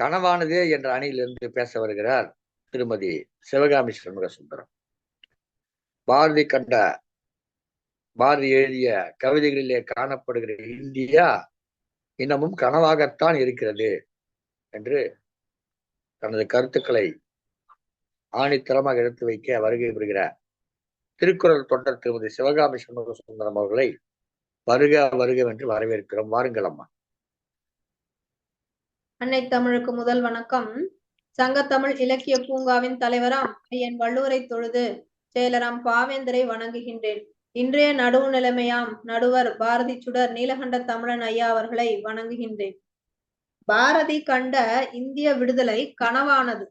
கனவானது என்ற அணியிலிருந்து பேச வருகிறார் திருமதி சிவகாமி சண்முக சுந்தரம் பாரதி கண்ட பாரதி எழுதிய கவிதைகளிலே காணப்படுகிற இந்தியா இன்னமும் கனவாகத்தான் இருக்கிறது என்று தனது கருத்துக்களை ஆணித்தரமாக எடுத்து வைக்க வருகை பெறுகிற திருக்குறள் தொண்டர் திருமதி சிவகாமி சண்முக சுந்தரம் அவர்களை வருக வருக என்று வரவேற்கிறோம். வாருங்கள் அம்மா. அன்னை தமிழுக்கு முதல் வணக்கம். சங்கத்தமிழ் இலக்கிய பூங்காவின் தலைவராம் என் வள்ளுவரை தொழுது செயலராம் பாவேந்தரை வணங்குகின்றேன். இன்றைய நடுவு நிலைமையாம் நடுவர் பாரதி சுடர் நீலகண்ட தமிழன் ஐயா அவர்களை வணங்குகின்றேன். பாரதி கண்ட இந்திய விடுதலை கனவானது.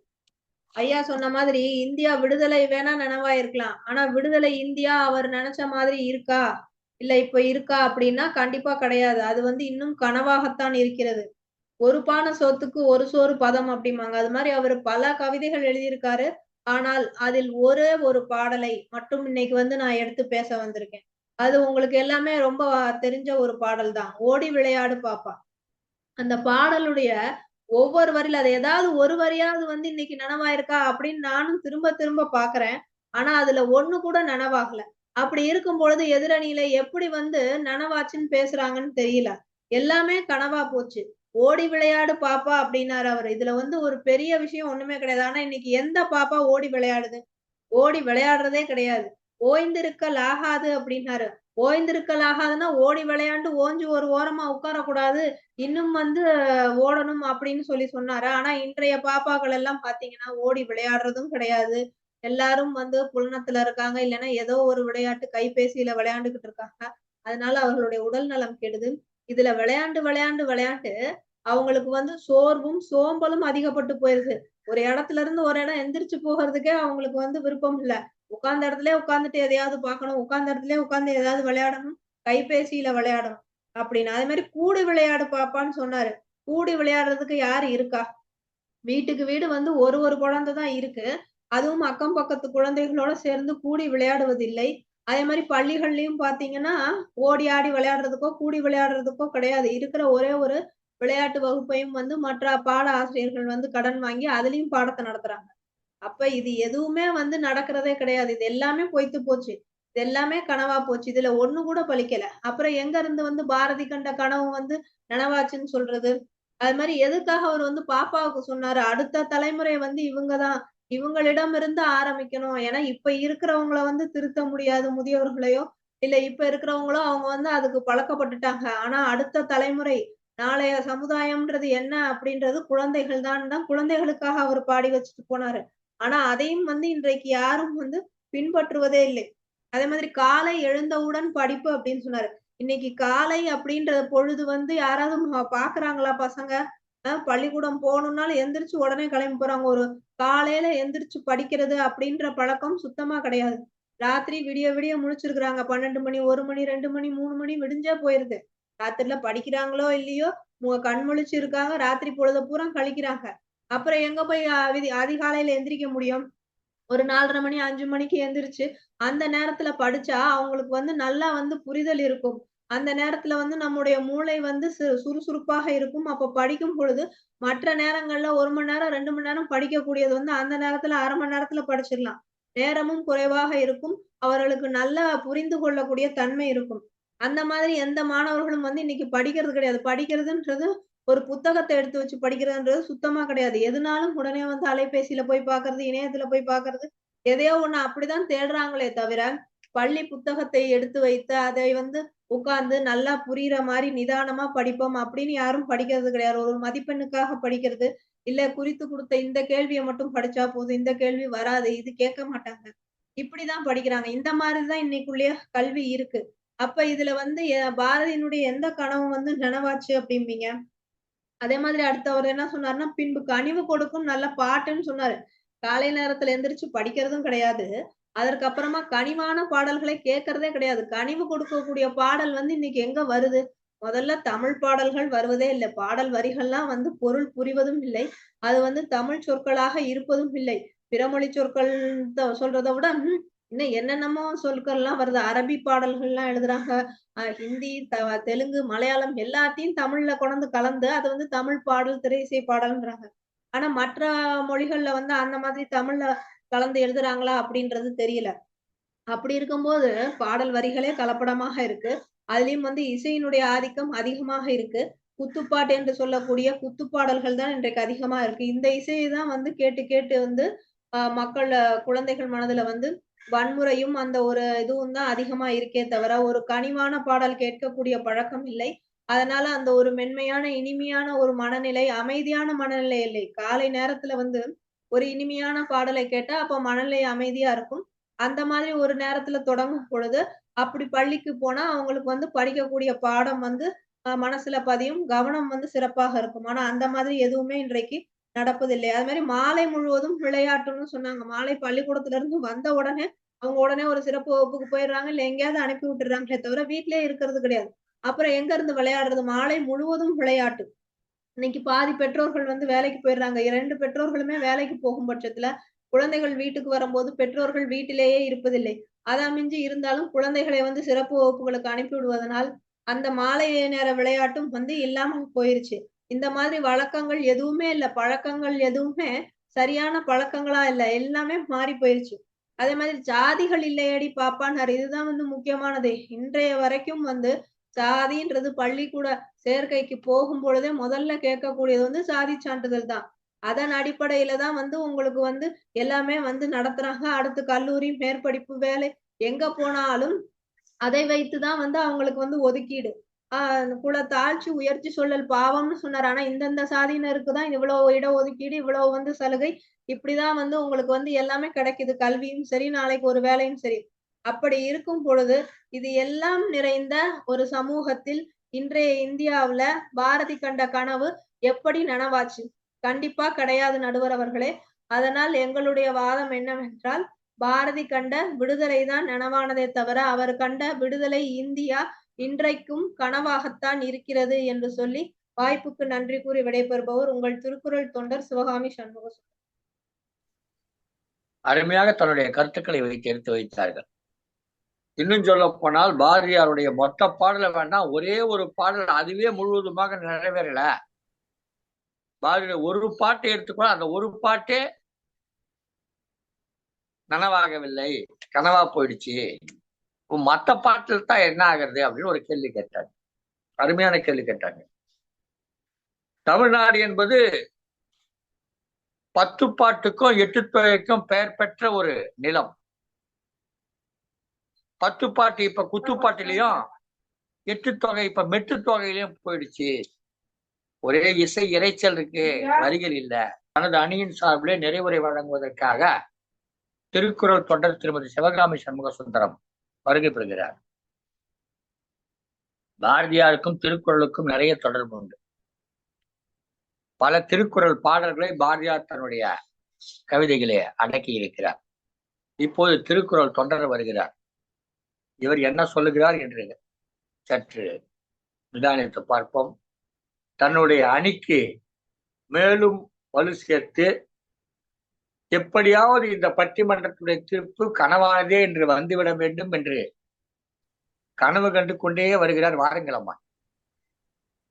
ஐயா சொன்ன மாதிரி இந்தியா விடுதலை வேணா நினைவா இருக்கலாம் ஆனா விடுதலை இந்தியா அவர் நினைச்ச மாதிரி இருக்கா? இல்ல இப்ப இருக்கா அப்படின்னா கண்டிப்பா கிடையாது. அது வந்து இன்னும் கனவாகத்தான் இருக்கிறது. ஒரு பானை சோத்துக்கு ஒரு சோறு பதம் அப்படிம்பாங்க. அது மாதிரி அவர் பல கவிதைகள் எழுதியிருக்காரு. ஆனால் அதில் ஒரே ஒரு பாடலை மட்டும் இன்னைக்கு வந்து நான் எடுத்து பேச வந்திருக்கேன். அது உங்களுக்கு எல்லாமே ரொம்ப தெரிஞ்ச ஒரு பாடல் தான். ஓடி விளையாடு பாப்பா. அந்த பாடலுடைய ஒவ்வொரு வரியில அது ஏதாவது ஒரு வரியாவது வந்து இன்னைக்கு நனவாயிருக்கா அப்படின்னு நானும் திரும்ப திரும்ப பாக்குறேன். ஆனா அதுல ஒண்ணு கூட நனவாகல. அப்படி இருக்கும் பொழுது எதிரணியில எப்படி வந்து நனவாச்சுன்னு பேசுறாங்கன்னு தெரியல. எல்லாமே கனவா போச்சு. ஓடி விளையாடு பாப்பா அப்படின்னாரு அவர். இதுல வந்து ஒரு பெரிய விஷயம் ஒண்ணுமே கிடையாது. ஆனா இன்னைக்கு எந்த பாப்பா ஓடி விளையாடுது? ஓடி விளையாடுறதே கிடையாது. ஓய்ந்திருக்கல் ஆகாது அப்படின்னாரு. ஓய்ந்திருக்கல் ஆகாதுன்னா ஓடி விளையாண்டு ஓஞ்சு ஒரு ஓரமா உட்காரக்கூடாது. இன்னும் வந்து ஓடணும் அப்படின்னு சொல்லி சொன்னாரு. ஆனா இன்றைய பாப்பாக்கள் எல்லாம் பாத்தீங்கன்னா ஓடி விளையாடுறதும் கிடையாது. எல்லாரும் வந்து புலனத்துல இருக்காங்க. இல்லைன்னா ஏதோ ஒரு விளையாட்டு கைபேசியில விளையாண்டுகிட்டு இருக்காங்க. அதனால அவர்களுடைய உடல் நலம் கெடுது. இதுல விளையாண்டு விளையாண்டு விளையாண்டு அவங்களுக்கு வந்து சோர்வும் சோம்பலும் அதிகப்பட்டு போயிருது. ஒரு இடத்துல இருந்து ஒரு இடம் எந்திரிச்சு போகிறதுக்கே அவங்களுக்கு வந்து விருப்பம் இல்ல. உட்கார்ந்த இடத்துல உட்காந்துட்டு எதையாவது பார்க்கணும். உட்கார்ந்த இடத்துல உட்காந்து ஏதாவது விளையாடணும். கைபேசியில விளையாடணும். அப்படின்னு. அதே மாதிரி கூடி விளையாடு பாப்பான்னு சொன்னாரு. கூடி விளையாடுறதுக்கு யாரு இருக்கா? வீட்டுக்கு வீடு வந்து ஒரு ஒரு குழந்தை தான் இருக்கு. அதுவும் அக்கம் பக்கத்து குழந்தைகளோட சேர்ந்து கூடி விளையாடுவதில்லை. அதே மாதிரி பள்ளிகள்லயும் பாத்தீங்கன்னா ஓடி ஆடி விளையாடுறதுக்கோ கூடி விளையாடுறதுக்கோ கிடையாது. இருக்கிற ஒரே ஒரு விளையாட்டு வகுப்பையும் வந்து மற்ற பாட ஆசிரியர்கள் வந்து கடன் வாங்கி அதுலயும் பாடத்தை நடத்துறாங்க. அப்ப இது எதுவுமே வந்து நடக்கிறதே கிடையாது. இது எல்லாமே பொய்த்து போச்சு. இது எல்லாமே கனவா போச்சு. இதுல ஒண்ணு கூட பழிக்கல. அப்புறம் எங்க இருந்து வந்து பாரதி கண்ட கனவு வந்து நனவாச்சுன்னு சொல்றது? அது மாதிரி எதுக்காக அவர் வந்து பாப்பாவுக்கு சொன்னாரு? அடுத்த தலைமுறை வந்து இவங்கதான். இவங்களிடம் இருந்து ஆரம்பிக்கணும். ஏன்னா இப்ப இருக்கிறவங்கள வந்து திருத்த முடியாது முதியவர்களையோ இல்ல இப்ப இருக்கிறவங்களோ அவங்க வந்து அதுக்கு பழக்கப்பட்டுட்டாங்க. ஆனா அடுத்த தலைமுறை நாளைய சமுதாயம்ன்றது என்ன அப்படின்றது குழந்தைகள் தான் தான் குழந்தைகளுக்காக அவர் பாடி வச்சுட்டு போனாரு. ஆனா அதையும் வந்து இன்றைக்கு யாரும் வந்து பின்பற்றுவதே இல்லை. அதே மாதிரி காலை எழுந்தவுடன் படிப்பு அப்படின்னு சொன்னாரு. இன்னைக்கு காலை அப்படின்ற பொழுது வந்து யாராவது பாக்குறாங்களா பசங்க? பள்ளிக்கூடம் போகணும்னாலும் எந்திரிச்சு உடனே கிளம்பி போறாங்க. ஒரு காலையில எந்திரிச்சு படிக்கிறது அப்படின்ற பழக்கம் சுத்தமா கிடையாது. ராத்திரி விடிய விடிய முழிச்சிருக்கிறாங்க. பன்னெண்டு மணி ஒரு மணி ரெண்டு மணி மூணு மணி விடிஞ்சே போயிருது. ராத்திரில படிக்கிறாங்களோ இல்லையோ கண் முழிச்சு இருக்காங்க ராத்திரி பொழுத பூரா கழிக்கிறாங்க. அப்புறம் எங்க போய் அதிகாலையில எந்திரிக்க முடியும்? ஒரு நாலரை மணி அஞ்சு மணிக்கு எந்திரிச்சு அந்த நேரத்துல படிச்சா அவங்களுக்கு வந்து நல்லா வந்து புரிதல் இருக்கும். அந்த நேரத்துல வந்து நம்முடைய மூளை வந்து சுறுசுறுப்பாக இருக்கும். அப்ப படிக்கும் பொழுது மற்ற நேரங்கள்ல ஒரு மணி நேரம் ரெண்டு மணி நேரம் படிக்கக்கூடியது வந்து அந்த நேரத்துல அரை மணி நேரத்துல படிச்சிடலாம். நேரமும் குறைவாக இருக்கும். அவர்களுக்கு நல்லா புரிந்து கொள்ளக்கூடிய தன்மை இருக்கும். அந்த மாதிரி எந்த மாணவர்களும் வந்து இன்னைக்கு படிக்கிறது கிடையாது. படிக்கிறதுன்றது ஒரு புத்தகத்தை எடுத்து வச்சு படிக்கிறதுன்றது சுத்தமா கிடையாது. எதுனாலும் உடனே வந்து அலைபேசியில போய் பாக்குறது இணையத்துல போய் பாக்குறது எதையோ ஒண்ணு அப்படிதான் தேடுறாங்களே தவிர பள்ளி புத்தகத்தை எடுத்து வைத்து அதை வந்து உட்கார்ந்து நல்லா புரியுற மாதிரி நிதானமா படிப்போம். அப்படின்னு யாரும் படிக்கிறது கிடையாது. ஒரு மதிப்பெண்ணுக்காக படிக்கிறது. இல்ல குறித்து கொடுத்த இந்த கேள்வியை மட்டும் படிச்சா போதும். இந்த கேள்வி வராது. இது கேட்க மாட்டாங்க. இப்படிதான் படிக்கிறாங்க. இந்த மாதிரிதான் இன்னைக்குள்ளேயே கல்வி இருக்கு. அப்ப இதுல வந்து பாரதியினுடைய எந்த கனவும் வந்து நினைவாச்சு அப்படிம்பீங்க? அதே மாதிரி அடுத்தவர் என்ன சொன்னாருன்னா பின்பு கனிவு கொடுக்கும் நல்ல பாட்டுன்னு சொன்னாரு. காலை நேரத்துல எந்திரிச்சு படிக்கிறதும் கிடையாது. அதற்கப்புறமா கனிவான பாடல்களை கேட்கறதே கிடையாது. கனிவு கொடுக்கக்கூடிய பாடல் வந்து இன்னைக்கு எங்க வருது? முதல்ல தமிழ் பாடல்கள் வருவதே இல்லை. பாடல் வரிகள்லாம் வந்து பொருள் புரிவதும் இல்லை. அது வந்து தமிழ் சொற்களாக இருப்பதும் இல்லை. பிறமொழி சொற்கள் சொல்றதை விட இன்னும் என்னென்னமோ சொற்கள்லாம் வருது. அரபி பாடல்கள்லாம் எழுதுறாங்க. அஹ் ஹிந்தி த- தெலுங்கு மலையாளம் எல்லாத்தையும் தமிழ்ல கொண்டு கலந்து அது வந்து தமிழ் பாடல் திரை இசை பாடல்ன்றாங்க ஆனா மற்ற மொழிகள்ல வந்து அந்த மாதிரி தமிழ்ல கலந்து எழுதுறாங்களா அப்படின்றது தெரியல. அப்படி இருக்கும்போது பாடல் வரிகளே கலப்படமாக இருக்கு. அதுலயும் வந்து இசையினுடைய ஆதிக்கம் அதிகமாக இருக்கு. குத்துப்பாட்டு என்று சொல்லக்கூடிய குத்துப்பாடல்கள் தான் இன்றைக்கு அதிகமா இருக்கு. இந்த இசையை தான் வந்து கேட்டு கேட்டு வந்து ஆஹ் மக்கள் குழந்தைகள் மனதுல வந்து வன்முறையும் அந்த ஒரு இதுவும் தான் அதிகமா இருக்கே தவிர ஒரு கனிவான பாடல் கேட்கக்கூடிய பழக்கம் இல்லை. அதனால அந்த ஒரு மென்மையான இனிமையான ஒரு மனநிலை அமைதியான மனநிலை இல்லை. காலை நேரத்துல வந்து ஒரு இனிமையான பாடலை கேட்டா அப்ப மனநிலை அமைதியா இருக்கும். அந்த மாதிரி ஒரு நேரத்துல தொடங்கும் பொழுது அப்படி பள்ளிக்கு போனா அவங்களுக்கு வந்து படிக்கக்கூடிய பாடம் வந்து மனசுல பதியும் கவனம் வந்து சிறப்பாக இருக்கும். ஆனா அந்த மாதிரி எதுவுமே இன்றைக்கு நடப்பதில்லை. அது மாதிரி மாலை முழுவதும் விளையாட்டுன்னு சொன்னாங்க. மாலை பள்ளிக்கூடத்துல இருந்து வந்த உடனே அவங்க உடனே ஒரு சிறப்பு வகுப்புக்கு போயிடுறாங்க. இல்ல எங்கேயாவது அனுப்பி விட்டுறாங்களே தவிர வீட்லயே இருக்கிறது கிடையாது. அப்புறம் எங்க இருந்து விளையாடுறது? மாலை முழுவதும் விளையாட்டு. இன்னைக்கு பாதி பெற்றோர்கள் வந்து வேலைக்கு போயிடுறாங்க. இரண்டு பெற்றோர்களுமே வேலைக்கு போகும் பட்சத்துல குழந்தைகள் வீட்டுக்கு வரும்போது பெற்றோர்கள் வீட்டிலேயே இருப்பதில்லை. அதா மிஞ்சி இருந்தாலும் குழந்தைகளை வந்து சிறப்பு வகுப்புகளுக்கு அனுப்பி விடுவதனால் அந்த மாலை நேர விளையாட்டும் வந்து இல்லாமல் போயிருச்சு. இந்த மாதிரி வழக்கங்கள் எதுவுமே இல்ல. பழக்கங்கள் எதுவுமே சரியான பழக்கங்களா இல்ல. எல்லாமே மாறி போயிருச்சு. அதே மாதிரி ஜாதிகள் இல்லையடி பாப்பான்னாரு இதுதான் வந்து முக்கியமானது. இன்றைய வரைக்கும் வந்து சாதின்றது பள்ளிக்கூட சேர்க்கைக்கு போகும் பொழுதே முதல்ல கேட்கக்கூடியது வந்து சாதி சான்றிதழ் தான். அதன் அடிப்படையில தான் வந்து உங்களுக்கு வந்து எல்லாமே வந்து நடத்துறாங்க. அடுத்து கல்லூரி மேற்படிப்பு வேலை எங்க போனாலும் அதை வைத்துதான் வந்து அவங்களுக்கு வந்து ஒதுக்கீடு. ஆஹ் குல தாழ்ச்சி உயர்ச்சி சொல்லல் பாவம்னு சொன்னார். ஆனா இந்தந்த சாதியினருக்கு தான் இவ்வளவு இட ஒதுக்கீடு இவ்வளவு வந்து சலுகை இப்படிதான் வந்து உங்களுக்கு வந்து எல்லாமே கிடைக்குது. கல்வியும் சரி நாளைக்கு ஒரு வேலையும் சரி. அப்படி இருக்கும் பொழுது இது எல்லாம் நிறைந்த ஒரு சமூகத்தில் இன்றைய இந்தியாவுல பாரதி கண்ட கனவு எப்படி நனவாச்சு? கண்டிப்பா கிடையாது நடுவர் அவர்களே. அதனால் எங்களுடைய வாதம் என்னவென்றால் பாரதி கண்ட விடுதலை தான் நனவானதே தவிர அவர் கண்ட விடுதலை இந்தியா இன்றைக்கும் கனவாகத்தான் இருக்கிறது என்று சொல்லி வாய்ப்புக்கு நன்றி கூறி விடைபெறுபவர் உங்கள் திருக்குறள் தொண்டர் சிவகாமி சண்முக அருமையாக தன்னுடைய கருத்துக்களை வைத்து எடுத்து வைத்தார்கள். இன்னும் சொல்ல போனால் பாரதியாருடைய மொத்த பாடல வேண்டாம் ஒரே ஒரு பாடல் அதுவே முழுவதுமாக நிறைவேறல. பாரதிய ஒரு பாட்டை எடுத்துக்கொள்ள அந்த ஒரு பாட்டே நனவாகவில்லை கனவா போயிடுச்சு. மத்த பாட்டில் தான் என்ன ஆகுறது அப்படின்னு ஒரு கேள்வி கேட்டாங்க. அருமையான கேள்வி கேட்டாங்க. தமிழ்நாடு என்பது பத்து பாட்டுக்கும் எட்டு தொகைக்கும் பெயர் பெற்ற ஒரு நிலம். பத்து பாட்டு இப்ப குத்துப்பாட்டிலையும் எட்டு தொகை இப்ப மெட்டு தொகையிலையும் போயிடுச்சு. ஒரே இசை இறைச்சல் இருக்கு வரிகள் இல்ல. தனது அணியின் சார்பிலே நிறைவுரை வழங்குவதற்காக திருக்குறள் தொண்டர் திருமதி சிவகாமி சண்முக சுந்தரம் வருகை பெறுகிறார். பாரதியாருக்கும் திருக்குறளுக்கும் நிறைய தொடர்பு உண்டு. பல திருக்குறள் பாடல்களை பாரதியார் தன்னுடைய கவிதைகளே அடக்கி இருக்கிறார் இப்போது திருக்குறள் தொண்டர் வருகிறார். இவர் என்ன சொல்லுகிறார் என்று சற்று நிதானித்து பார்ப்போம். தன்னுடைய அணிக்கு மேலும் வலு சேர்த்து எப்படியாவது இந்த பட்டிமன்றத்துடைய தீர்ப்பு கனவானதே என்று வந்துவிட வேண்டும் என்று கனவு கண்டு கொண்டே வருகிறார் வாருங்களம்மா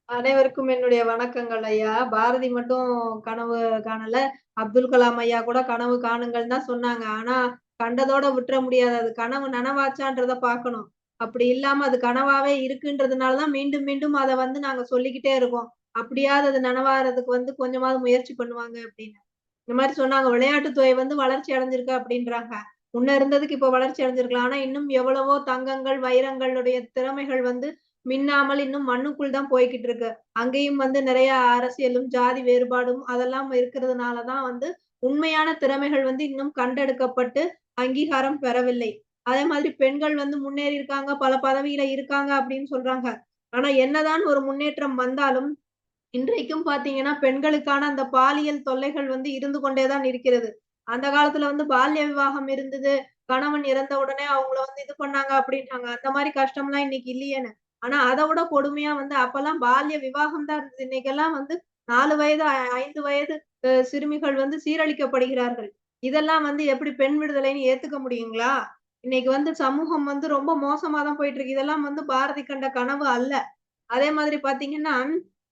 அனைவருக்கும் என்னுடைய வணக்கங்கள் ஐயா. பாரதி மட்டும் கனவு காணல அப்துல் கலாம் ஐயா கூட கனவு காணுங்கள் தான் சொன்னாங்க. ஆனா கண்டதோட விட்டுற முடியாது. அது கனவு நனவாச்சான்றத பார்க்கணும். அப்படி இல்லாம அது கனவாவே இருக்குன்றதுனாலதான் மீண்டும் மீண்டும் அதை வந்து நாங்க சொல்லிக்கிட்டே இருக்கோம். அப்படியாவது அது நனவாறதுக்கு வந்து கொஞ்சமாவது முயற்சி பண்ணுவாங்க அப்படின்னு. இந்த மாதிரி சொன்னாங்க. விளையாட்டுத்துறை வந்து வளர்ச்சி அடைஞ்சிருக்கு அப்படின்றாங்க. முன்ன இருந்ததுக்கு இப்ப வளர்ச்சி அடைஞ்சிருக்கலாம். ஆனா இன்னும் எவ்வளவோ தங்கங்கள் வைரங்களுடைய திறமைகள் வந்து மின்னாமல் இன்னும் மண்ணுக்குள் தான் போய்கிட்டு இருக்கு. அங்கேயும் வந்து நிறைய அரசியலும் ஜாதி வேறுபாடும் அதெல்லாம் இருக்கிறதுனாலதான் வந்து உண்மையான திறமைகள் வந்து இன்னும் கண்டெடுக்கப்பட்டு அங்கீகாரம் பெறவில்லை. அதே மாதிரி பெண்கள் வந்து முன்னேறி இருக்காங்க பல பதவியில இருக்காங்க அப்படின்னு சொல்றாங்க. ஆனா என்னதான் ஒரு முன்னேற்றம் வந்தாலும் இன்றைக்கும் பாத்தீங்கன்னா பெண்களுக்கான அந்த பாலியல் தொல்லைகள் வந்து இருந்து கொண்டேதான் இருக்கிறது. அந்த காலத்துல வந்து பால்ய விவாகம் இருந்தது. கணவன் இறந்த உடனே அவங்கள வந்து இது பண்ணாங்க அப்படின்ட்டாங்க. அந்த மாதிரி கஷ்டம்லாம் இன்னைக்கு இல்லையேன்னு. ஆனா அதை விட கொடுமையா வந்து அப்பெல்லாம் பால்ய விவாகம் தான் இருந்தது. இன்னைக்கெல்லாம் வந்து நாலு வயது ஐந்து வயது சிறுமிகள் வந்து சீரழிக்கப்படுகிறார்கள். இதெல்லாம் வந்து எப்படி பெண் விடுதலைன்னு ஏத்துக்க முடியுங்களா? இன்னைக்கு வந்து சமூகம் வந்து ரொம்ப மோசமா தான் போயிட்டு இருக்கு இதெல்லாம் வந்து பாரதி கண்ட கனவு அல்ல. அதே மாதிரி பாத்தீங்கன்னா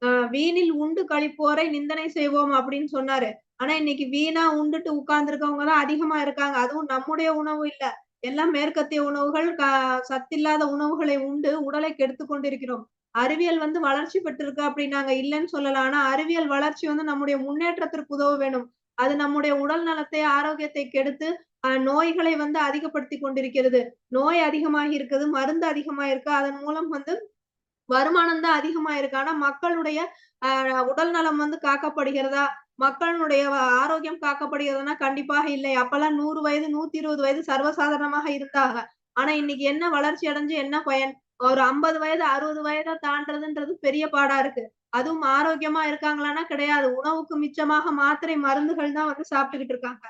ஆஹ் வீணில் உண்டு கழிப்போரை நிந்தனை செய்வோம் அப்படின்னு சொன்னாரு. ஆனா இன்னைக்கு வீணா உண்டுட்டு உட்கார்ந்துருக்கவங்க தான் அதிகமா இருக்காங்க. அதுவும் நம்முடைய உணவு இல்ல. எல்லாம் மேற்கத்திய உணவுகள் க சத்தில்லாத உணவுகளை உண்டு உடலை கெடுத்து கொண்டிருக்கிறோம். அறிவியல் வந்து வளர்ச்சி பெற்றிருக்கு அப்படி நாங்க இல்லைன்னு சொல்லலாம் ஆனா அறிவியல் வளர்ச்சி வந்து நம்முடைய முன்னேற்றத்திற்கு உதவ வேணும். அது நம்முடைய உடல் நலத்தை ஆரோக்கியத்தை கெடுத்து அஹ், நோய்களை வந்து அதிகப்படுத்தி கொண்டிருக்கிறது. நோய் அதிகமாக இருக்குது மருந்து அதிகமா இருக்கு. அதன் மூலம் வந்து வருமானம் தான் அதிகமா இருக்கு. ஆனா மக்களுடைய ஆஹ் உடல் நலம் வந்து காக்கப்படுகிறதா? மக்களுடைய ஆரோக்கியம் காக்கப்படுகிறதுனா கண்டிப்பாக இல்லை. அப்பெல்லாம் நூறு வயது நூத்தி இருபது வயது சர்வசாதாரணமாக இருந்தாங்க. ஆனா இன்னைக்கு என்ன வளர்ச்சி அடைஞ்சு என்ன பயன்? ஒரு ஐம்பது வயது அறுபது வயதை தாண்டதுன்றது பெரிய பாடா இருக்கு. அதுவும் ஆரோக்கியமா இருக்காங்களான்னா கிடையாது. உணவுக்கு மிச்சமாக மாத்திரை மருந்துகள் தான் வந்து சாப்பிட்டுக்கிட்டு இருக்காங்க.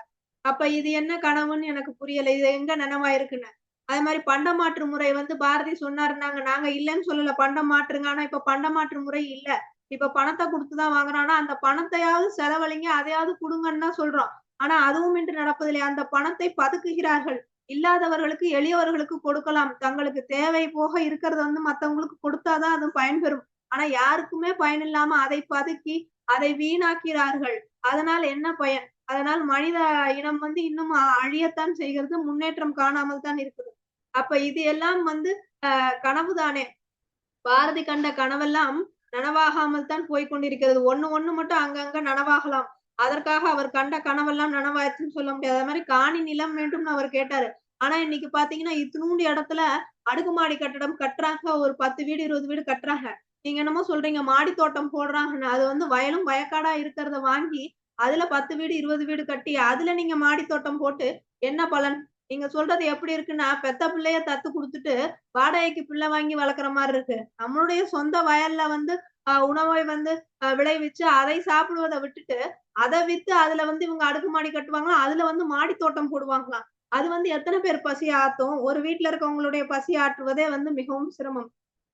அப்ப இது என்ன கனவுன்னு எனக்கு புரியல. இது எங்க நனவா இருக்குன்னு அது மாதிரி பண்டமாற்று முறை வந்து பாரதி சொன்னாருனாங்க நாங்க இல்லைன்னு சொல்லல. பண்டம் மாற்றுங்க. ஆனா இப்ப பண்டமாற்று முறை இல்ல. இப்ப பணத்தை கொடுத்துதான் வாங்குறோம். ஆனா அந்த பணத்தையாவது செலவழிங்க. அதையாவது கொடுங்கன்னு தான் சொல்றோம். ஆனா அதுவும் இன்று நடப்பதில்லை. அந்த பணத்தை பதுக்குகிறார்கள். இல்லாதவர்களுக்கு எளியவர்களுக்கு கொடுக்கலாம். தங்களுக்கு தேவை போக இருக்கிறத வந்து மத்தவங்களுக்கு கொடுத்தாதான் அது பயன்பெறும். ஆனா யாருக்குமே பயன் இல்லாம அதை பதுக்கி அதை வீணாக்கிறார்கள். அதனால் என்ன பயன்? அதனால் மனித இனம் வந்து இன்னும் அழியத்தான் செய்கிறது முன்னேற்றம் காணாமல் தான் இருக்குது. அப்ப இது எல்லாம் வந்து அஹ், கனவுதானே பாரதி கண்ட கனவெல்லாம் நனவாகாமல் தான் போய் கொண்டிருக்கிறது. ஒண்ணு ஒண்ணு மட்டும் அங்கங்க நனவாகலாம். அதற்காக அவர் கண்ட கனவெல்லாம் நனவாயிருச்சுன்னு சொல்ல முடியாது. அது மாதிரி காணி நிலம் வேண்டும்னு அவர் கேட்டாரு. ஆனா இன்னைக்கு பாத்தீங்கன்னா இத்தினூண்டு இடத்துல அடுக்குமாடி கட்டடம் கட்டுறாங்க. ஒரு பத்து வீடு இருபது வீடு கட்டுறாங்க. நீங்க என்னமோ சொல்றீங்க மாடி தோட்டம் போடுறாங்கன்னு. அது வந்து வயலும் வயக்காடா இருக்கிறத வாங்கி அதுல பத்து வீடு இருபது வீடு கட்டி அதுல நீங்க மாடி தோட்டம் போட்டு என்ன பலன்? நீங்க சொல்றது எப்படி இருக்குன்னா பெத்த பிள்ளைய தத்து கொடுத்துட்டு வாடகைக்கு பிள்ளை வாங்கி வளர்க்குற மாதிரி இருக்கு. நம்மளுடைய சொந்த வயல்ல வந்து ஆஹ் உணவை வந்து விளைவிச்சு அதை சாப்பிடுவதை விட்டுட்டு அதை வித்து அதுல வந்து இவங்க அடுக்கு மாடி கட்டுவாங்களாம் அதுல வந்து மாடி தோட்டம் போடுவாங்களாம் அது வந்து எத்தனை பேர் பசி ஆத்தும்? ஒரு வீட்டுல இருக்கவங்களுடைய பசி ஆற்றுவதே வந்து மிகவும் சிரமம்.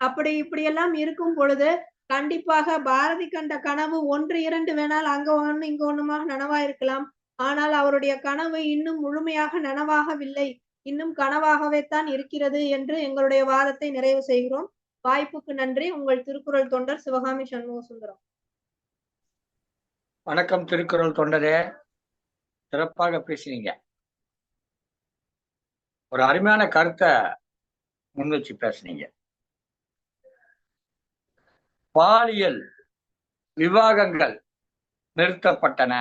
அப்படி இப்படியெல்லாம் இருக்கும் பொழுது கண்டிப்பாக பாரதி கண்ட கனவு ஒன்று இரண்டு வேணால் அங்க ஒன்று இங்க ஒண்ணுமாக நனவாயிருக்கலாம் ஆனால் அவருடைய கனவு இன்னும் முழுமையாக நனவாகவில்லை. இன்னும் கனவாகவே தான் இருக்கிறது என்று எங்களுடைய வாதத்தை நிறைவு செய்கிறோம். வாய்ப்புக்கு நன்றி. உங்கள் திருக்குறள் தொண்டர் சிவகாமி சண்முக சுந்தரம் வணக்கம் திருக்குறள் தொண்டரே. சிறப்பாக பேசினீங்க. ஒரு அருமையான கருத்தை முன் வச்சு பேசுனீங்க. பாலியல் விவாகங்கள் நிறுத்தப்பட்டன.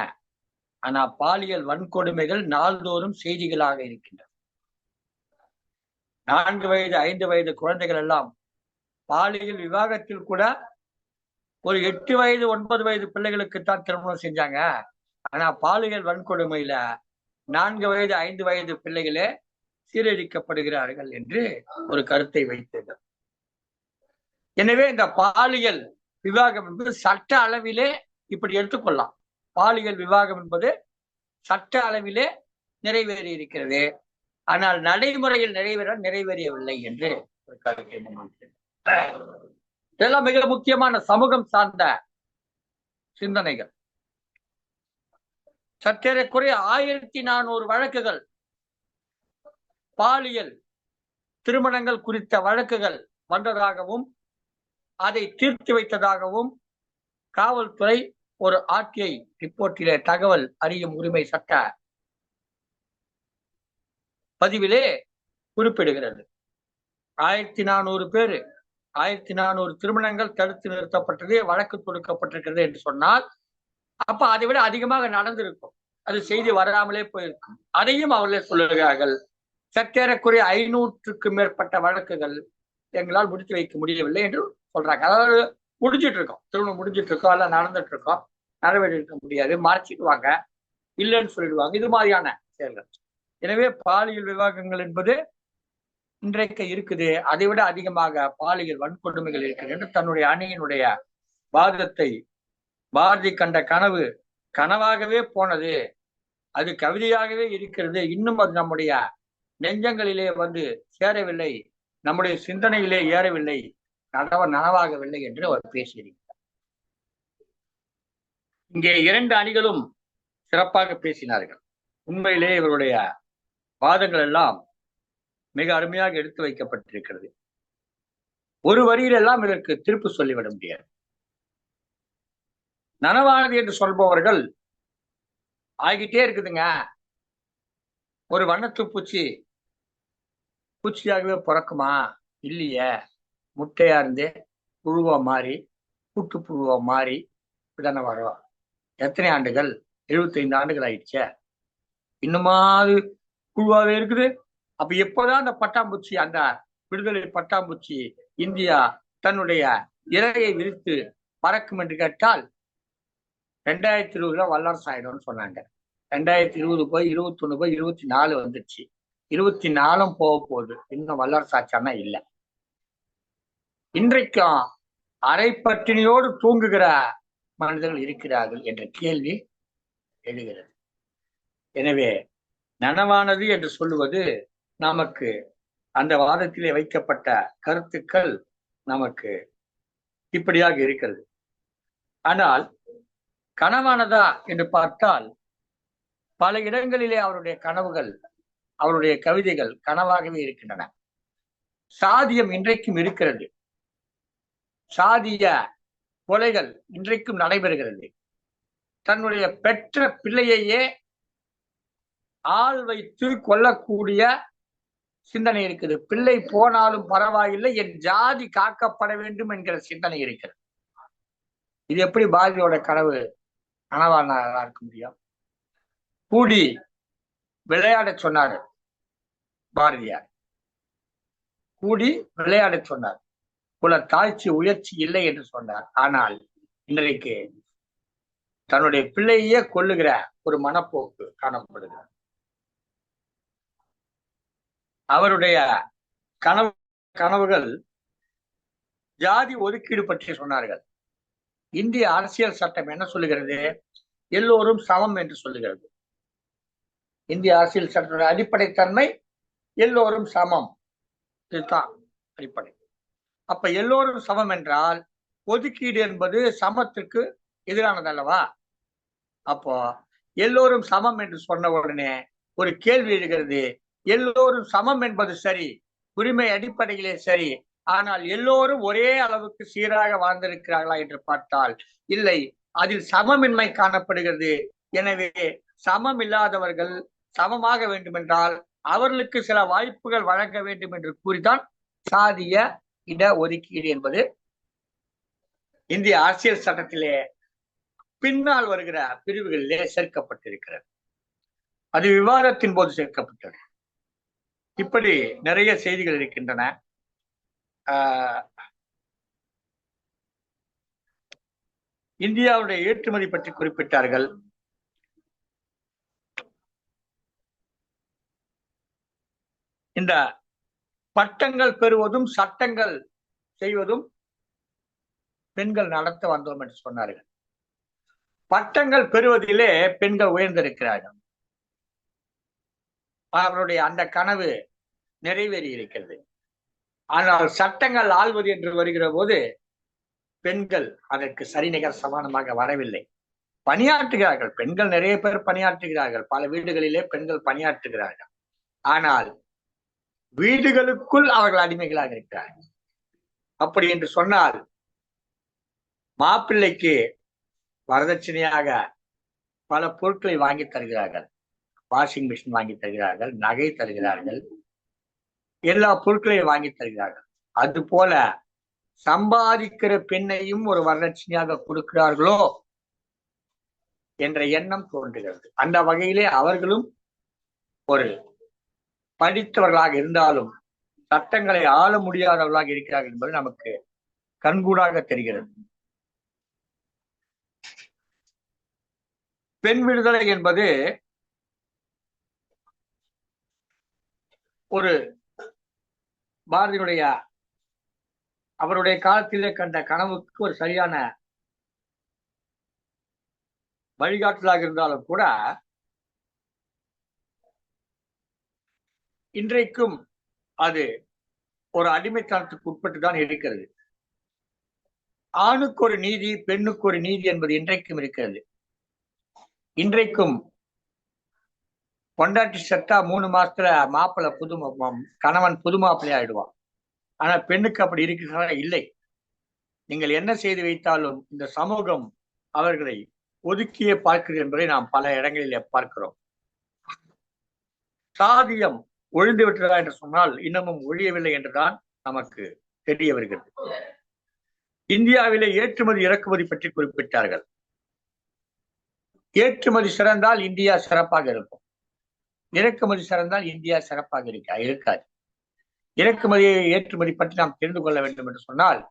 ஆனா பாலியல் வன்கொடுமைகள் நாள்தோறும் செய்திகளாக இருக்கின்றன. நான்கு வயது ஐந்து வயது குழந்தைகள் எல்லாம் பாலியல் விவாகத்தில் கூட ஒரு எட்டு வயது ஒன்பது வயது பிள்ளைகளுக்குத்தான் திருமணம் செஞ்சாங்க. ஆனா பாலியல் வன்கொடுமையில நான்கு வயது ஐந்து வயது பிள்ளைகளே சீரழிக்கப்படுகிறார்கள் என்று ஒரு கருத்தை வைத்தது எனவே இந்த பாலியல் விவாகம் என்பது சட்ட அளவிலே இப்படி எடுத்துக்கொள்ளலாம். பாலியல் விவாகம் என்பது சட்ட அளவிலே நிறைவேறி இருக்கிறது. ஆனால் நடைமுறையில் நிறைவேற நிறைவேறியவில்லை என்று ஒரு கருத்தை இதெல்லாம் மிக முக்கியமான சமூகம் சார்ந்த சிந்தனைகள். சற்றேறக்குறைய ஆயிரத்தி நானூறு வழக்குகள் பாலியல் திருமணங்கள் குறித்த வழக்குகள் வந்ததாகவும் அதை தீர்த்து வைத்ததாகவும் காவல்துறை ஒரு ஆர்டிஐ ரிப்போர்ட்டிலே தகவல் அறியும் உரிமை சட்ட பதிவிலே குறிப்பிடுகிறது. ஆயிரத்தி நானூறு பேர் ஆயிரத்தி நானூறு திருமணங்கள் தடுத்து நிறுத்தப்பட்டது வழக்கு தொடுக்கப்பட்டிருக்கிறது என்று சொன்னால் அப்ப அதை விட அதிகமாக நடந்திருக்கும். அது செய்தி வராமலே போயிருக்கும். அதையும் அவர்களே சொல்லுகிறார்கள். சற்றேறக்குறைய ஐநூற்றுக்கு மேற்பட்ட வழக்குகள் எங்களால் முடித்து வைக்க முடியவில்லை என்று சொல்றாங்க. அதாவது முடிஞ்சிட்டு இருக்கோம் திருமணம் முடிஞ்சிட்டு இருக்கோம் எல்லாம் நடந்துட்டு இருக்கோம் நிறைவேற்றிருக்க முடியாது. மறைச்சிடுவாங்க. இல்லைன்னு சொல்லிடுவாங்க. இது மாதிரியான செயல்கள். எனவே பாலியல் விவாகங்கள் என்பது இன்றைக்கு இருக்குது. அதை விட அதிகமாக பாலியல் வன்கொடுமைகள் இருக்கிறது என்று தன்னுடைய அணியினுடைய வாதத்தை பாரதி கண்ட கனவு கனவாகவே போனது. அது கவிதையாகவே இருக்கிறது. இன்னும் அது நம்முடைய நெஞ்சங்களிலே வந்து சேரவில்லை. நம்முடைய சிந்தனையிலே ஏறவில்லை. கனவ நனவாகவில்லை என்று அவர் பேசியிருக்கிறார். இங்கே இரண்டு அணிகளும் சிறப்பாக பேசினார்கள். உண்மையிலே இவருடைய வாதங்கள் எல்லாம் மிக அருமையாக எடுத்து வைக்கப்பட்டிருக்கிறது. ஒரு வரியில் எல்லாம் இதற்கு திருப்பு சொல்லிவிட முடியாது. நனவானது என்று சொல்பவர்கள் ஆகிட்டே இருக்குதுங்க. ஒரு வண்ணத்து பூச்சி பூச்சியாகவே பிறக்குமா? இல்லையே. முட்டையா இருந்து புழுவா மாறி கூட்டு புழுவா மாறி இப்படிதானே வரும். எத்தனை ஆண்டுகள்? எழுபத்தைந்து ஆண்டுகள் ஆயிடுச்சே. இன்னுமா அது புழுவாவே இருக்குது. அப்ப எப்போதான் அந்த பட்டாம்பூச்சி அந்த விடுதலை பட்டாம்பூச்சி இந்தியா தன்னுடைய இலையை விரித்து பறக்கும் என்று கேட்டால் ரெண்டாயிரத்தி இருபதுல வல்லரசு ஆயிடும்னு சொன்னாங்க. ரெண்டாயிரத்தி இருபது போய் இருபத்தி ஒண்ணு போய் இருபத்தி நாலு வந்துச்சு இருபத்தி நாலும் போக போகுது. இன்னும் வல்லரசு ஆச்சானா இல்லை. இன்றைக்கும் அரை பட்டினியோடு தூங்குகிற மனிதர்கள் இருக்கிறார்கள் என்ற கேள்வி எழுகிறது. எனவே நனவானது என்று சொல்லுவது நமக்கு அந்த வாதத்திலே வைக்கப்பட்ட கருத்துக்கள் நமக்கு இப்படியாக இருக்கிறது. ஆனால் கனவானதா என்று பார்த்தால் பல இடங்களிலே அவருடைய கனவுகள் அவருடைய கவிதைகள் கனவாகவே இருக்கின்றன. சாதியம் இன்றைக்கும் இருக்கிறது. சாதிய கொலைகள் இன்றைக்கும் நடைபெறுகிறது. தன்னுடைய பெற்ற பிள்ளையையே ஆள் வைத்து கொல்லக்கூடிய சிந்தனை இருக்குது. பிள்ளை போனாலும் பரவாயில்லை என் ஜாதி காக்கப்பட வேண்டும் என்கிற சிந்தனை இருக்கிறது. இது எப்படி பாரதியோட கனவு? கனவானா இருக்க முடியும். கூடி விளையாட சொன்னார் பாரதியார். கூடி விளையாட சொன்னார். குல தாழ்ச்சி உயர்ச்சி இல்லை என்று சொன்னார். ஆனால் இன்றைக்கு தன்னுடைய பிள்ளையே கொல்லுகிற ஒரு மனப்போக்கு காணப்படுகிறது அவருடைய கனவு கனவுகள் ஜாதி ஒதுக்கீடு பற்றி சொன்னார்கள். இந்திய அரசியல் சட்டம் என்ன சொல்லுகிறது? எல்லோரும் சமம் என்று சொல்லுகிறது. இந்திய அரசியல் சட்டத்தோட அடிப்படை எல்லோரும் சமம். இதுதான் அடிப்படை. அப்ப எல்லோரும் சமம் என்றால் ஒதுக்கீடு என்பது சமத்திற்கு எதிரானது அல்லவா அப்போ எல்லோரும் சமம் என்று சொன்ன உடனே ஒரு கேள்வி எழுகிறது. எல்லோரும் சமம் என்பது சரி உரிமை அடிப்படையிலே சரி ஆனால் எல்லோரும் ஒரே அளவுக்கு சீராக வாழ்ந்திருக்கிறார்களா என்று பார்த்தால் இல்லை. அதில் சமமின்மை காணப்படுகிறது. எனவே சமம் இல்லாதவர்கள் சமமாக வேண்டுமென்றால் அவர்களுக்கு சில வாய்ப்புகள் வழங்க வேண்டும் என்று கூறிதான் சாதிய இட ஒதுக்கீடு என்பது இந்திய அரசியல் சட்டத்திலே பின்னால் வருகிற பிரிவுகளிலே சேர்க்கப்பட்டிருக்கிறது. அது விவாதத்தின் போது சேர்க்கப்பட்டது. இப்படி நிறைய செய்திகள் இருக்கின்றன. இந்தியாவுடைய ஏற்றுமதி பற்றி குறிப்பிட்டார்கள். இந்த பட்டங்கள் பெறுவதும் சட்டங்கள் செய்வதும் பெண்கள் நடத்த வந்தோம் என்று சொன்னார்கள். பட்டங்கள் பெறுவதிலே பெண்கள் உயர்ந்திருக்கிறார்கள். அவருடைய அந்த கனவு நிறைவேறி இருக்கிறது. ஆனால் சட்டங்கள் ஆள்வது என்று வருகிற போது பெண்கள் அதற்கு சரிநிகர் சமானமாக வரவில்லை. பணியாற்றுகிறார்கள். பெண்கள் நிறைய பேர் பணியாற்றுகிறார்கள். பல வீடுகளிலே பெண்கள் பணியாற்றுகிறார்கள். ஆனால் வீடுகளுக்குள் அவர்கள் அடிமைகளாக இருக்கிறார்கள். அப்படி என்று சொன்னால் மாப்பிள்ளைக்கு வரதட்சணையாக பல பொருட்களை வாங்கி தருகிறார்கள். வாஷிங் மிஷின் வாங்கி தருகிறார்கள் நகை தருகிறார்கள் எல்லா பொருட்களையும் வாங்கி தருகிறார்கள். அது போல சம்பாதிக்கிற பெண்ணையும் ஒரு வரதட்சணையாக கொடுக்கிறார்களோ என்ற எண்ணம் தோன்றுகிறது. அந்த வகையிலே அவர்களும் ஒரு படித்தவர்களாக இருந்தாலும் சட்டங்களை ஆள முடியாதவர்களாக இருக்கிறார்கள் என்பது நமக்கு கண்கூடாக தெரிகிறது. பெண் விடுதலை என்பது ஒரு பாரதியுடைய அவருடைய காலத்திலே கண்ட கனவுக்கு ஒரு சரியான வழிகாட்டலாக இருந்தாலும் கூட இன்றைக்கும் அது ஒரு அடிமைத்தனத்துக்கு உட்பட்டு தான் இருக்கிறது. ஆணுக்கு ஒரு நீதி பெண்ணுக்கு ஒரு நீதி என்பது இன்றைக்கும் இருக்கிறது. இன்றைக்கும் பொண்டாட்டி செத்தா மூணு மாசத்துல மாப்பிள்ளை புது கணவன் புது மாப்பிள்ளை ஆயிடுவான். ஆனா பெண்ணுக்கு அப்படி இருக்கிறதா இல்லை. நீங்கள் என்ன செய்து வைத்தாலும் இந்த சமூகம் அவர்களை ஒதுக்கியே பார்க்கிறது என்பதை நாம் பல இடங்களிலே பார்க்கிறோம். சாதியம் ஒழிந்து விட்டதா என்று சொன்னால் இன்னமும் ஒழியவில்லை என்றுதான் நமக்கு தெரிய வருகிறது. இந்தியாவிலே ஏற்றுமதி இறக்குமதி பற்றி குறிப்பிட்டார்கள். ஏற்றுமதி சிறந்தால் இந்தியா சிறப்பாக இருக்கும். இறக்குமதி சிறந்தால் இந்தியா சிறப்பாக இருக்கா இருக்காது. இறக்குமதியை ஏற்றுமதி பற்றி நாம் தெரிந்து கொள்ள வேண்டும் என்று சொன்னால்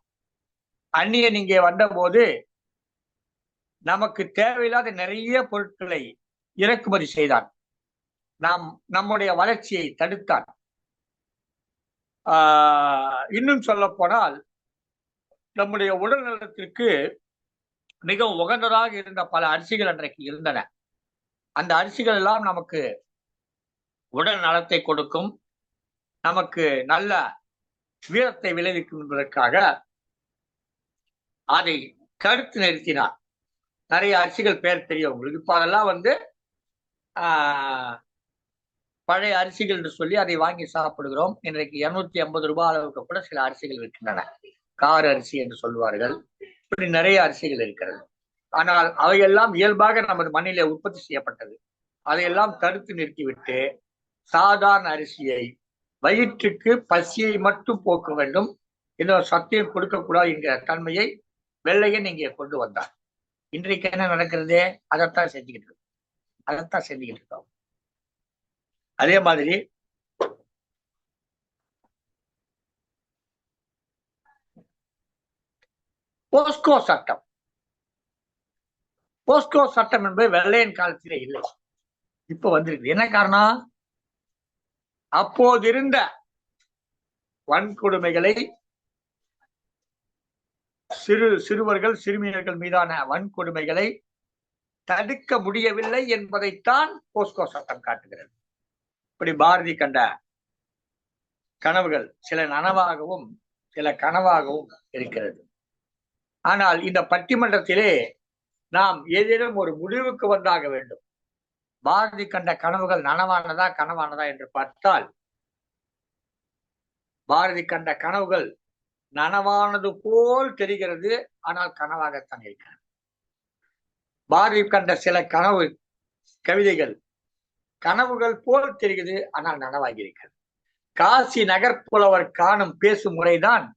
அந்நியன் இங்கே வந்தபோது நமக்கு தேவையில்லாத நிறைய பொருட்களை இறக்குமதி செய்தான். நாம் நம்முடைய வளர்ச்சியை தடுத்தான் ஆஹ் இன்னும் சொல்ல போனால் நம்முடைய உடல் நலத்திற்கு மிக உகந்ததாக இருந்த பல அரிசிகள் அன்றைக்கு இருந்தன. அந்த அரிசிகள் எல்லாம் நமக்கு உடல் நலத்தை கொடுக்கும். நமக்கு நல்ல வீரத்தை விளைவிக்கும் என்பதற்காக அதை தடுத்து நிறுத்தினார் நிறைய அரிசிகள் பேர் தெரியும் உங்களுக்கு இப்ப அதெல்லாம் வந்து ஆஹ் பழைய அரிசிகள் என்று சொல்லி அதை வாங்கி சாப்பிடுகிறோம். இன்றைக்கு இருநூத்தி ஐம்பது ரூபாய் அளவுக்கு கூட சில அரிசிகள் இருக்கின்றன. கார் அரிசி என்று சொல்வார்கள். இப்படி நிறைய அரிசிகள் இருக்கிறது. ஆனால் அவையெல்லாம் இயல்பாக நமது மண்ணிலே உற்பத்தி செய்யப்பட்டது. அதையெல்லாம் தடுத்து நிறுத்திவிட்டு சாதாரண அரிசியை வயிற்றுக்கு பசியை மட்டும் போக்க வேண்டும். இன்னொரு சத்தியம் கொடுக்கக்கூடாது என்கிற தன்மையை வெள்ளையன் இங்கே கொண்டு வந்தார் இன்றைக்கு என்ன நடக்கிறதே? அதைத்தான் செஞ்சுக்கிட்டு இருக்கோம். அதைத்தான் செஞ்சுக்கிட்டு இருக்கோம். அதே மாதிரி போஸ்கோ சட்டம். போஸ்கோ சட்டம் என்பது வெள்ளையன் காலத்திலே இல்லை. இப்ப வந்திருக்கு என்ன காரணம்? அப்போதிருந்த வன்கொடுமைகளை சிறு சிறுவர்கள் சிறுமியர்கள் மீதான வன்கொடுமைகளை தடுக்க முடியவில்லை என்பதைத்தான் போஸ்கோ சட்டம் காட்டுகிறது. இப்படி பாரதி கண்ட கனவுகள் சில நனவாகவும் சில கனவாகவும் இருக்கிறது. ஆனால் இந்த பட்டிமன்றத்திலே நாம் ஏதேனும் ஒரு முடிவுக்கு வந்தாக வேண்டும். பாரதி கண்ட கனவுகள் நனவானதா கனவானதா என்று பார்த்தால் பாரதி கண்ட கனவுகள் நனவானது போல் தெரிகிறது ஆனால் கனவாகத்தான் இருக்கிறது. பாரதி கண்ட சில கனவு கவிதைகள் கனவுகள் போல் தெரிகிறது ஆனால் நனவாகியிருக்கிறது காசி நகர்ப்புலவர் காணும் பேசும் முறைதான்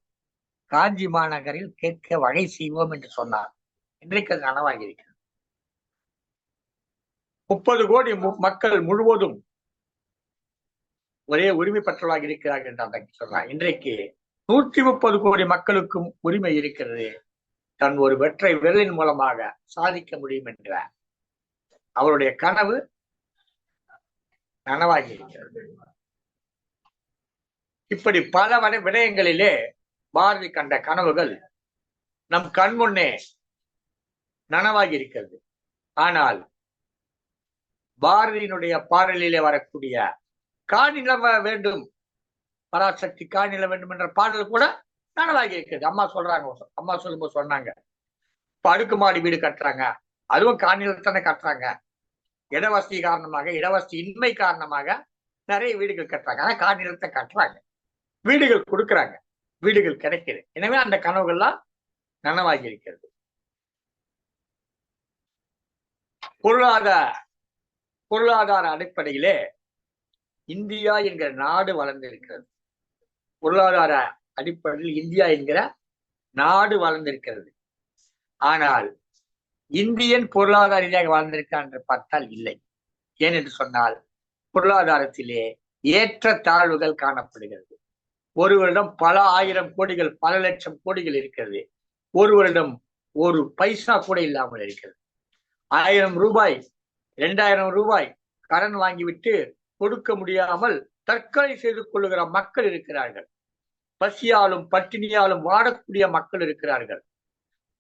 காஞ்சி மாநகரில் கேட்க வகை செய்வோம் என்று சொன்னார். இன்றைக்கு அது நனவாகியிருக்கிறது முப்பது கோடி மு- மக்கள் முழுவதும் ஒரே உரிமை பெற்றவர்களாக இருக்கிறார்கள் என்று அந்த சொன்னார். இன்றைக்கு நூற்றி முப்பது கோடி மக்களுக்கும் உரிமை இருக்கிறது. தன் ஒரு வெற்றை விரலின் மூலமாக சாதிக்க முடியும் என்ற அவருடைய கனவு நனவாகி இருக்கிறது இப்படி பல வட விடயங்களிலே பாரதி கண்ட கனவுகள் நம் கண் முன்னே நனவாகி இருக்கிறது ஆனால் பாரதியினுடைய பாடலிலே வரக்கூடிய காணிலம் வேண்டும் பராசக்தி காணில வேண்டும் என்ற பாடல் கூட நனவாகி இருக்கிறது. அம்மா சொல்றாங்க அம்மா சொல்லும்போது சொன்னாங்க இப்ப அடுக்குமாடி வீடு கட்டுறாங்க அதுவும் காணில தானே கட்டுறாங்க இடவசதி காரணமாக இடவசதி இன்மை காரணமாக நிறைய வீடுகள் கட்டுறாங்க. ஆனா நிலத்தை கட்டுறாங்க. வீடுகள் கொடுக்குறாங்க. வீடுகள் கிடைக்குது. எனவே அந்த கனவுகள்லாம் நனவாகி இருக்கிறது. பொருளாதார பொருளாதார அடிப்படையிலே இந்தியா என்கிற நாடு வளர்ந்திருக்கிறது. பொருளாதார அடிப்படையில் இந்தியா என்கிற நாடு வளர்ந்திருக்கிறது. ஆனால் இந்தியன் பொருளாதார ரீதியாக வாழ்ந்திருக்கான் என்று பார்த்தால் இல்லை. ஏனென்று சொன்னால் பொருளாதாரத்திலே ஏற்ற தாழ்வுகள் காணப்படுகிறது. ஒருவரிடம் பல ஆயிரம் கோடிகள் பல லட்சம் கோடிகள் இருக்கிறது. ஒருவரிடம் ஒரு பைசா கூட இல்லாமல் இருக்கிறது. ஆயிரம் ரூபாய் இரண்டாயிரம் ரூபாய் கடன் வாங்கிவிட்டு கொடுக்க முடியாமல் தற்கொலை செய்து கொள்ளுகிற மக்கள் இருக்கிறார்கள். பசியாலும் பட்டினியாலும் வாடக்கூடிய மக்கள் இருக்கிறார்கள்.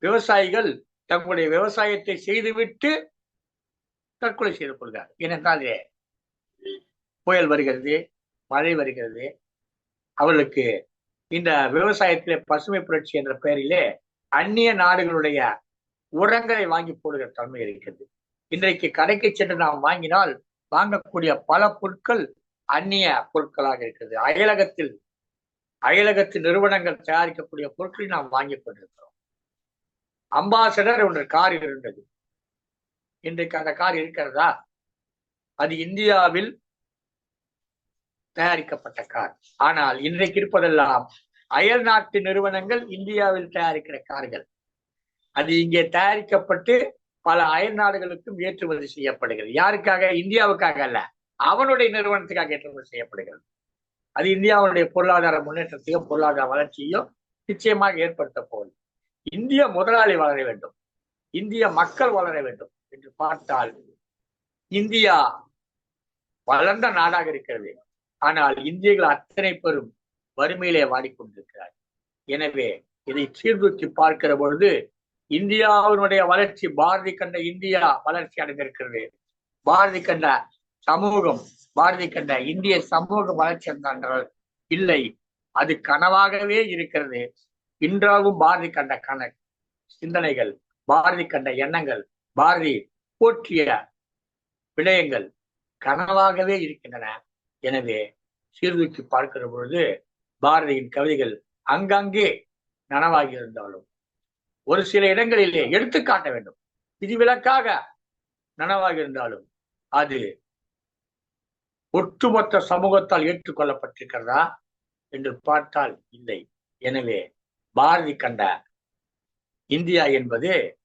விவசாயிகள் தங்களுடைய விவசாயத்தை செய்துவிட்டு தற்கொலை செய்து கொள்கிறார். ஏனென்றால் புயல் வருகிறது மழை வருகிறது. அவர்களுக்கு இந்த விவசாயத்திலே பசுமை புரட்சி என்ற பெயரிலே அந்நிய நாடுகளுடைய உரங்களை வாங்கி போடுகிற தன்மை இருக்கிறது. இன்றைக்கு கடைக்கு சென்று நாம் வாங்கினால் வாங்கக்கூடிய பல பொருட்கள் அந்நிய பொருட்களாக இருக்கிறது. அயலகத்தில் அயலகத்து நிறுவனங்கள் தயாரிக்கக்கூடிய பொருட்களை நாம் வாங்கி கொண்டிருக்கிறோம். அம்பாசடர் ஒன்று கார் இருந்தது. இன்றைக்கு அந்த கார் இருக்கிறதா? அது இந்தியாவில் தயாரிக்கப்பட்ட கார். ஆனால் இன்றைக்கு இருப்பதெல்லாம் அயல் நாட்டு நிறுவனங்கள் இந்தியாவில் தயாரிக்கிற கார்கள். அது இங்கே தயாரிக்கப்பட்டு பல அயல் நாடுகளுக்கும் ஏற்றுமதி செய்யப்படுகிறது. யாருக்காக? இந்தியாவுக்காக அல்ல. அவனுடைய நிறுவனத்துக்காக ஏற்றுமதி செய்யப்படுகிறது. அது இந்தியாவுடைய பொருளாதார முன்னேற்றத்தையும் பொருளாதார வளர்ச்சியையும் நிச்சயமாக ஏற்படுத்த போகுது இந்திய முதலாளி வளர வேண்டும். இந்திய மக்கள் வளர வேண்டும் என்று பார்த்தால் இந்தியா வளர்ந்த நாடாக இருக்கிறது ஆனால் இந்தியர்கள் அத்தனை பெரும் வறுமையிலே வாடிக்கொண்டிருக்கிறார் எனவே இதை சீர்தூக்கி பார்க்கிற பொழுது இந்தியாவினுடைய வளர்ச்சி பாரதி கண்ட இந்தியா வளர்ச்சி அடைந்திருக்கிறது. பாரதி கண்ட சமூகம் பாரதி கண்ட இந்திய சமூக வளர்ச்சி என்றால் இல்லை. அது கனவாகவே இருக்கிறது. இன்றாவும் பாரதி கண்ட கண சிந்தனைகள் பாரதி கண்ட எண்ணங்கள் பாரதி போற்றிய விடயங்கள் கனவாகவே இருக்கின்றன. எனவே சீர்தூக்கி பார்க்கிற பொழுது பாரதியின் கவிதைகள் அங்கங்கே நனவாகி இருந்தாலும் ஒரு சில இடங்களிலே எடுத்துக்காட்ட வேண்டும். விதிவிலக்காக நனவாகி இருந்தாலும் அது ஒட்டுமொத்த சமூகத்தால் ஏற்றுக்கொள்ளப்பட்டிருக்கிறதா என்று பார்த்தால் இல்லை. எனவே பாரதி கண்ட இந்தியா என்பது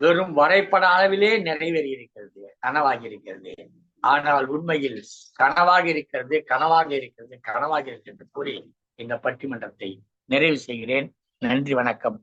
வெறும் வரைபட அளவிலே நிறைவேறி இருக்கிறது கனவாகி இருக்கிறது ஆனால் உண்மையில் கனவாக இருக்கிறது கனவாக இருக்கிறது கனவாக இருக்கிறது கூறி இந்த பட்டிமன்றத்தை நிறைவு செய்கிறேன். நன்றி வணக்கம்.